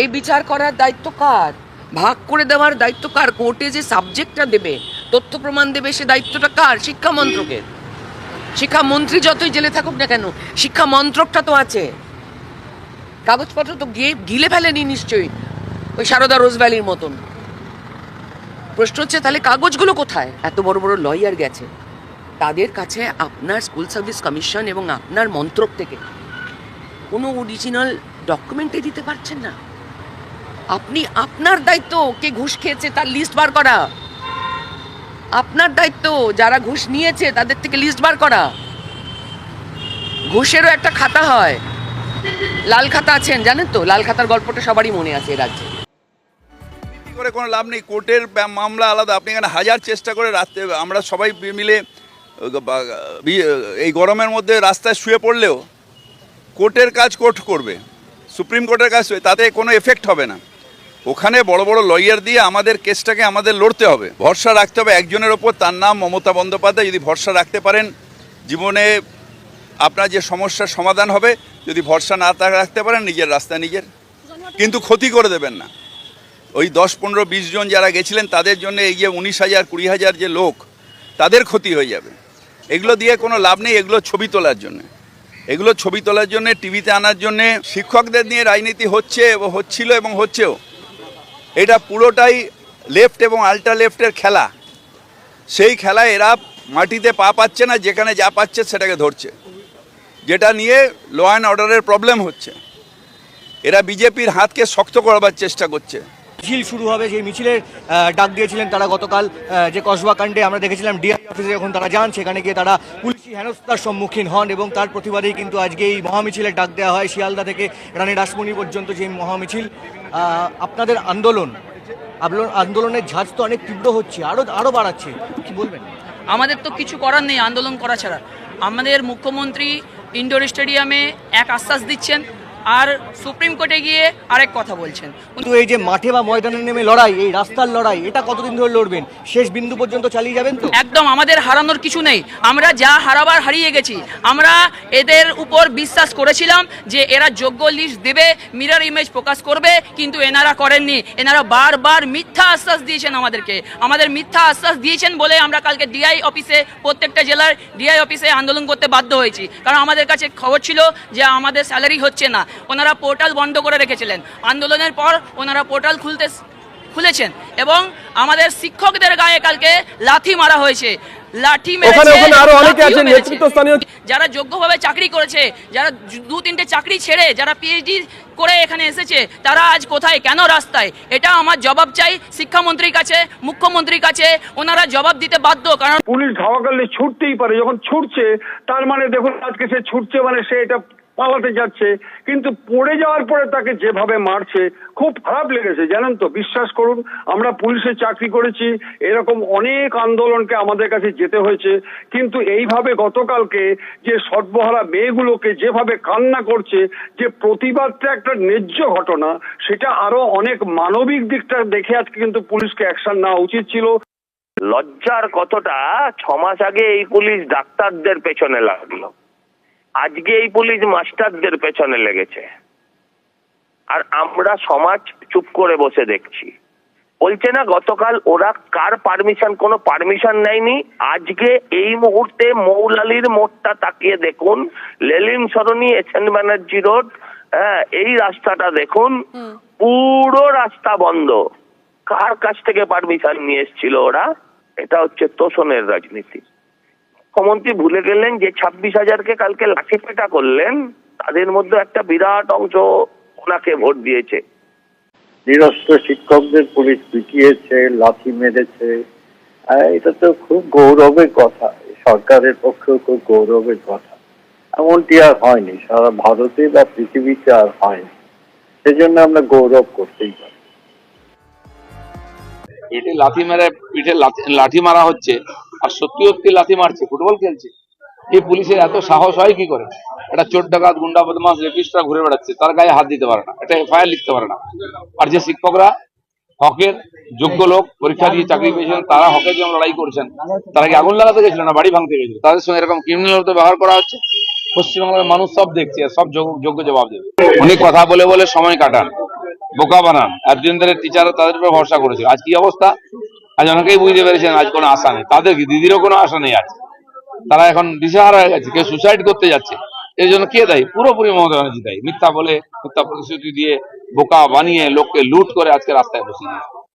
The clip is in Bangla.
এই বিচার করার দায়িত্ব কার? ভাগ করে দেওয়ার দায়িত্ব কার? কোর্টে যে সাবজেক্টটা দেবে, তথ্য প্রমাণ দেবে, সে দায়িত্বটা কার? শিক্ষা মন্ত্রকের শিক্ষা মন্ত্রী যতই জেলে থাকুক না কেন শিক্ষা মন্ত্রকটা তো আছে। কাগজপত্র তো গিয়ে গিলে ফেলেনি নিশ্চয়ই, ওই সারদা রোজ ভ্যালির মতন। প্রশ্ন হচ্ছে, তাহলে কাগজগুলো কোথায়? এত বড় বড় লয়ার গেছে। তাদের কাছে আপনার স্কুল সার্ভিস কমিশন এবং আপনার মন্ত্রক থেকে কোনো অরিজিনাল ডকুমেন্টে দিতে পারছেন না। আপনি আপনার দায়িত্ব কে ঘুষ খেয়েছে তার লিস্ট বার করা। আপনার দায়িত্ব যারা ঘুষ নিয়েছে তাদের থেকে লিস্ট বার করা। ঘুষেরও একটা খাতা হয়। লাল খাতা আছেন, জানেন তো? লাল খাতার গল্পটা সবারই মনে আছে রাজ্যে। করে কোনো লাভ নেই, কোর্টের মামলা আলাদা। আপনি এখানে হাজার চেষ্টা করে রাত্রে আমরা সবাই মিলে এই গরমের মধ্যে রাস্তায় শুয়ে পড়লেও কোর্টের কাজ কোর্ট করবে। সুপ্রিম কোর্টের কাজ, তাতে কোনো এফেক্ট হবে না। ওখানে বড় বড় লয়ার দিয়ে আমাদের কেসটাকে আমাদের লড়তে হবে। ভরসা রাখতে হবে একজনের ওপর, তার নাম মমতা বন্দ্যোপাধ্যায়। যদি ভরসা রাখতে পারেন, জীবনে আপনার যে সমস্যার সমাধান হবে, যদি ভরসা না রাখতে পারেন, নিজের রাস্তা নিজের। কিন্তু ক্ষতি করে দেবেন না। ওই দশ, পনেরো, বিশ জন যারা গেছিলেন, তাদের জন্য এই যে উনিশ হাজার, কুড়ি হাজার যে লোক, তাদের ক্ষতি হয়ে যাবে। এগুলো দিয়ে কোনো লাভ নেই, এগুলো ছবি তোলার জন্য। এগুলো ছবি তোলার জন্য, টিভিতে আনার জন্য শিক্ষকদের নিয়ে রাজনীতি হচ্ছে হচ্ছিল এবং হচ্ছেও। এটা পুরোটাই লেফট এবং আল্ট্রা লেফটের খেলা। সেই খেলায় এরা মাটিতে পা পাচ্ছে না, যেখানে যা পাচ্ছে সেটাকে ধরছে। যেটা নিয়ে ল অ্যান্ড অর্ডারের প্রবলেম হচ্ছে। এরা বিজেপির হাতকে শক্ত করবার চেষ্টা করছে। মিছিল শুরু হবে সেই মিছিলের ডাক দিয়েছিলেন তারা গতকাল যে কসবা কাণ্ডে আমরা দেখেছিলাম ডিআই অফিসে যখন তারা যান, সেখানে গিয়ে তারা পুলিশি হেনস্থার সম্মুখীন হন এবং তার প্রতিবাদেই কিন্তু আজকে এই মহামিছিলের ডাক দেওয়া হয় শিয়ালদা থেকে রানী রাসমণি পর্যন্ত যে মহামিছিল। আপনাদের আন্দোলন, আন্দোলন- আন্দোলনের ঝাঁজ তো অনেক তীব্র হচ্ছে আরও আরও বাড়াচ্ছে, কি বলবেন? আমাদের তো কিছু করার নেই, আন্দোলন করা ছাড়া। আমাদের মুখ্যমন্ত্রী ইনডোর স্টেডিয়ামে এক আশ্বাস দিচ্ছেন আর সুপ্রিম কোর্টে গিয়ে আরেক কথা বলছেন। কিন্তু এই যে মাঠে বা ময়দানে নেমে লড়াই এই রাস্তার লড়াই এটা কতদিন ধরে লড়বেন? শেষ বিন্দু পর্যন্ত চালিয়ে যাবেন তো? একদম আমাদের হারানোর কিছু নেই। আমরা যা হারাবার হারিয়ে গেছি আমরা এদের উপর বিশ্বাস করেছিলাম যে এরা যোগ্য লিস্ট দেবে মিরর ইমেজ প্রকাশ করবে কিন্তু এনারা করেননি। এনারা বারবার মিথ্যা আশ্বাস দিয়েছেন আমাদেরকে। আমাদের মিথ্যা আশ্বাস দিয়েছেন বলে আমরা কালকে ডিআই অফিসে প্রত্যেকটা জেলার ডিআই অফিসে আন্দোলন করতে বাধ্য হয়েছি। কারণ আমাদের কাছে খবর ছিল যে আমাদের স্যালারি হচ্ছে না। ওনারা পোর্টাল বন্ধ করে রেখেছিলেন। আন্দোলনের পর ওনারা পোর্টাল খুলতে খুলেছেন এবং আমাদের শিক্ষকদের গায়ে কালকে লাথি মারা হয়েছে। লাঠি মেরেছে ওখানে ওখানে আরও অনেকে লাথিও আছেন মেরেছে। নেতৃত্বস্থানীয় যারা যোগ্যভাবে চাকরি করেছে যারা দু তিনটে চাকরি ছেড়ে যারা পিএইচডি করে এখানে এসেছে তারা আজ কোথায় কেন রাস্তায়? এটা আমার জবাব চাই শিক্ষামন্ত্রীর কাছে মুখ্যমন্ত্রীর কাছে। ওনারা জবাব দিতে বাধ্য কারণ পুলিশ ধাওয়া করলে ছুটতেই পারে যখন ছুটছে তার মানে দেখুন আজকে সে ছুটছে মানে সে এটা পালাতে যাচ্ছে, কিন্তু পড়ে যাওয়ার পরে তাকে যেভাবে মারছে, খুব খারাপ লেগেছে, জানেন তো? বিশ্বাস করুন, আমরা পুলিশে চাকরি করেছি, এরকম অনেক আন্দোলনকে আমাদের কাছে যেতে হয়েছে, কিন্তু এইভাবে গতকালকে যে সর্বহারা মেয়েগুলোকে যেভাবে কান্না করছে, যে প্রতিবাদটা একটা ন্যায্য ঘটনা, সেটা আরও অনেক মানবিক দিকটা দেখে আজকে কিন্তু পুলিশকে অ্যাকশন নেওয়া উচিত ছিল। লজ্জার কতটা ছ মাস আগে এই পুলিশ ডাক্তারদের পেছনে লাগল। আজকে এই পুলিশ মাস্টারদের পেছনে লেগেছে। আর আমরা সমাজ চুপ করে বসে দেখছি। বলছে না গতকাল ওরা কার পারমিশন? কোনো পারমিশন নেয়নি। আজকে এই মুহূর্তে মৌলালির মোড়টা তাকিয়ে দেখুন। Lenin Sarani S N Banerjee road হ্যাঁ এই রাস্তাটা দেখুন। পুরো রাস্তা বন্ধ। কার কাছ থেকে পারমিশন নিয়ে এসেছিল ওরা? এটা হচ্ছে তোষণের রাজনীতি। মুখ্যমন্ত্রী ভুলে গেলেন যে ছাব্বিশ হাজারকে কালকে লাঠিপেটা করলেন। তাদের মধ্যে একটা বিরাট অংশ ওনাকে ভোট দিয়েছে। নিরস্ত্র শিক্ষকদের পুলিশ পিটিয়েছে লাথি মেরেছে। এটা তো খুব গৌরবের কথা। সরকারের পক্ষেও খুব গৌরবের কথা। এমনটি আর হয়নি। সারা ভারতে বা পৃথিবীতে আর হয়নি। সেজন্য আমরা গৌরব করতেই পারি। পেটে লাথি মেরে পিঠে লাঠি মারা হচ্ছে। আর সত্যি সত্যি লাথি মারছে, ফুটবল খেলছে। এই পুলিশের এত সাহস হয় কি করে? একটা চোর ডাকাত, গুন্ডা বদমাস রেপিস্টরা ঘুরে বেড়াচ্ছে, তার গায়ে হাত দিতে পারে না, এটা এফআইআর লিখতে পারে না। আর যে শিক্ষকরা, হকের যোগ্য লোক, পরীক্ষা দিয়ে চাকরি পেয়েছেন, তারা হকের জন্য লড়াই করছেন। তারা কি আগুন লাগাতে গেছিল না, বাড়ি ভাঙতে গেছিল? তাদের সঙ্গে এরকম ক্রিমিনাল ব্যবহার করা হচ্ছে? পশ্চিমবাংলার মানুষ সব দেখছে, সব যোগ্য জবাব দেবে। উনি কথা বলে বলে সময় কাটান, বোকা বানান। এতদিন ধরে টিচাররা তাদের উপর ভরসা করেছিল। আজ কি অবস্থা? আজ অনেকেই বুঝতে পেরেছেন, আজ কোনো আশা নেই। তাদের কি দিদিরও কোনো আশা নেই আজ। তারা এখন দিশাহারা হয়ে গেছে, কেউ সুসাইড করতে যাচ্ছে। এর জন্য কে দায়ী? পুরোপুরি মমতা ব্যানার্জি দায়ী। মিথ্যা বলে, মিথ্যা প্রতিশ্রুতি দিয়ে বোকা বানিয়ে লোককে লুট করে আজকে রাস্তায় বসে দিয়েছে।